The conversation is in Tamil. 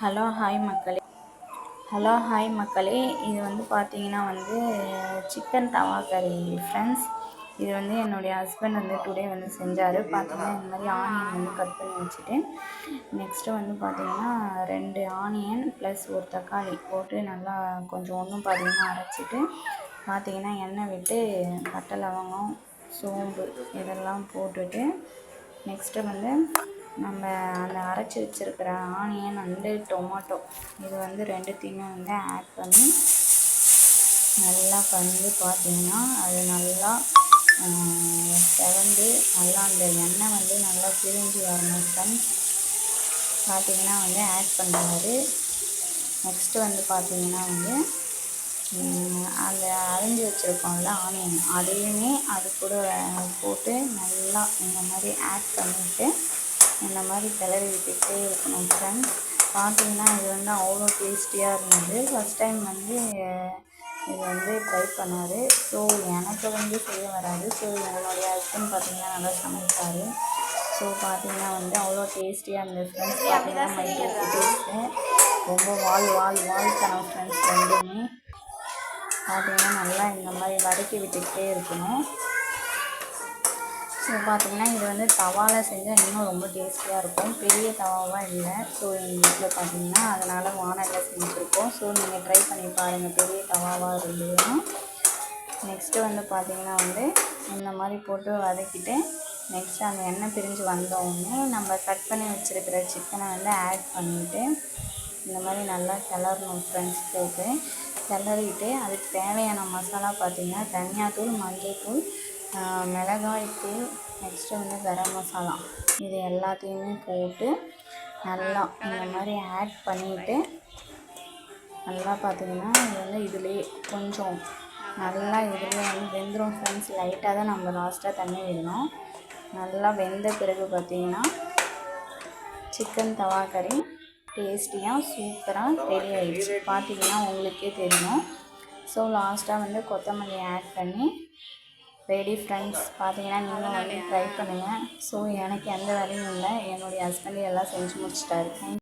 ஹலோ ஹாய் மக்களே. ஹலோ ஹாய் மக்களே. இது வந்து பார்த்தீங்கன்னா வந்து சிக்கன் தவா கறி ஃப்ரெண்ட்ஸ் இது வந்து என்னுடைய ஹஸ்பண்ட் வந்து டுடே வந்து செஞ்சார். பார்த்தீங்கன்னா இந்த மாதிரி ஆனியன் வந்து கட் பண்ணி வச்சுட்டு நெக்ஸ்ட்டு வந்து பார்த்தீங்கன்னா ரெண்டு ஆனியன் ப்ளஸ் ஒரு தக்காளி போட்டு நல்லா கொஞ்சம் ஒன்றும் பார்த்தீங்கன்னா அரைச்சிட்டு பார்த்தீங்கன்னா எண்ணெய் விட்டு பட்டை லவங்கம் சோம்பு இதெல்லாம் போட்டுட்டு நெக்ஸ்ட்டு வந்து நம்ம அந்த அரைச்சி வச்சுருக்கிற ஆனியன் அண்டு டொமாட்டோ இது வந்து ரெண்டுத்தையுமே வந்து ஆட் பண்ணி நல்லா வந்து பார்த்திங்கன்னா அது நல்லா செவந்து நல்லா அந்த எண்ணெய் வந்து நல்லா பிரிஞ்சு வரணும் ஃப்ரெண்ட்ஸ் பார்த்திங்கன்னா வந்து ஆட் பண்ணுறாரு நெக்ஸ்ட்டு வந்து பார்த்திங்கன்னா வந்து அந்த அரைஞ்சி வச்சுருக்கோம்ல ஆனியன் அதையுமே அது கூட போட்டு நல்லா இந்த மாதிரி ஆட் பண்ணிவிட்டு இந்த மாதிரி கிளறி விட்டுக்கிட்டே இருக்கணும் ஃப்ரெண்ட்ஸ் பார்த்தீங்கன்னா இது வந்து அவ்வளோ டேஸ்டியாக இருந்தது. ஃபஸ்ட் டைம் வந்து இது வந்து ட்ரை பண்ணார். ஸோ எனக்கு வந்து செய்ய வராது. ஸோ என்னுடைய ஹஸ்பண்ட் பார்த்திங்கன்னா நல்லா சமைப்பார். ஸோ பார்த்தீங்கன்னா வந்து அவ்வளோ டேஸ்டியாக இருந்தது ஃப்ரெண்ட்ஸ் பார்த்தீங்கன்னா மைக்கு டேஸ்ட்டு ரொம்ப வால் வால் வால் தனம் ஃப்ரெண்ட்ஸ் ரெண்டுமே. பார்த்தீங்கன்னா நல்லா இந்த மாதிரி வதக்கி விட்டுக்கிட்டே இருக்கணும். ஸோ பார்த்திங்கன்னா இது வந்து தவாவில் செஞ்சால் இன்னும் ரொம்ப டேஸ்டியாக இருக்கும். பெரிய தவாவாக இல்லை. ஸோ எங்கள் வீட்டில் பார்த்திங்கன்னா அதனால் வானலில் செஞ்சுருக்கோம். ஸோ நீங்கள் ட்ரை பண்ணி பாருங்கள் பெரிய தவாவாக இருந்ததுன்னா நெக்ஸ்ட்டு வந்து பார்த்திங்கன்னா வந்து இந்த மாதிரி போட்டு வதக்கிட்டு நெக்ஸ்ட்டு அந்த எண்ணெய் பிரிஞ்சு வந்தோடனே நம்ம கட் பண்ணி வச்சுருக்கிற சிக்கனை வந்து ஆட் பண்ணிவிட்டு இந்த மாதிரி நல்லா கிளறணும் ஃப்ரெண்ட்ஸ் போட்டு. கிளறிட்டு அதுக்கு தேவையான மசாலா பார்த்திங்கன்னா தனியாத்தூள் மஞ்சள் தூள் மிளகாய் தூள் நெக்ஸ்ட்டு வந்து கரம் மசாலா. இது எல்லாத்தையுமே போட்டு நல்லா இந்த மாதிரி ஆட் பண்ணிவிட்டு நல்லா பார்த்திங்கன்னா இது வந்து இதுலேயே கொஞ்சம் நல்லா இதுலேயே வந்து வெந்துடும் ஃப்ரெண்ட்ஸ் லைட்டாக தான் நம்ம லாஸ்ட்டாக தண்ணி விடணும். நல்லா வெந்த பிறகு பார்த்திங்கன்னா சிக்கன் தவா கறி டேஸ்டியாக சூப்பராக ரெடி ஆகிடுச்சு பார்த்திங்கன்னா உங்களுக்கே தெரியும். ஸோ லாஸ்ட்டாக வந்து கொத்தமல்லி ஆட் பண்ணி ரெடி ஃப்ரெண்ட்ஸ் பார்த்தீங்கன்னா நீங்களும் வந்து ட்ரை பண்ணுங்கள் ஸோ எனக்கு எந்த வேலையும் இல்லை. என்னுடைய ஹஸ்பண்ட் எல்லாம் செஞ்சு முடிச்சிட்டாரு.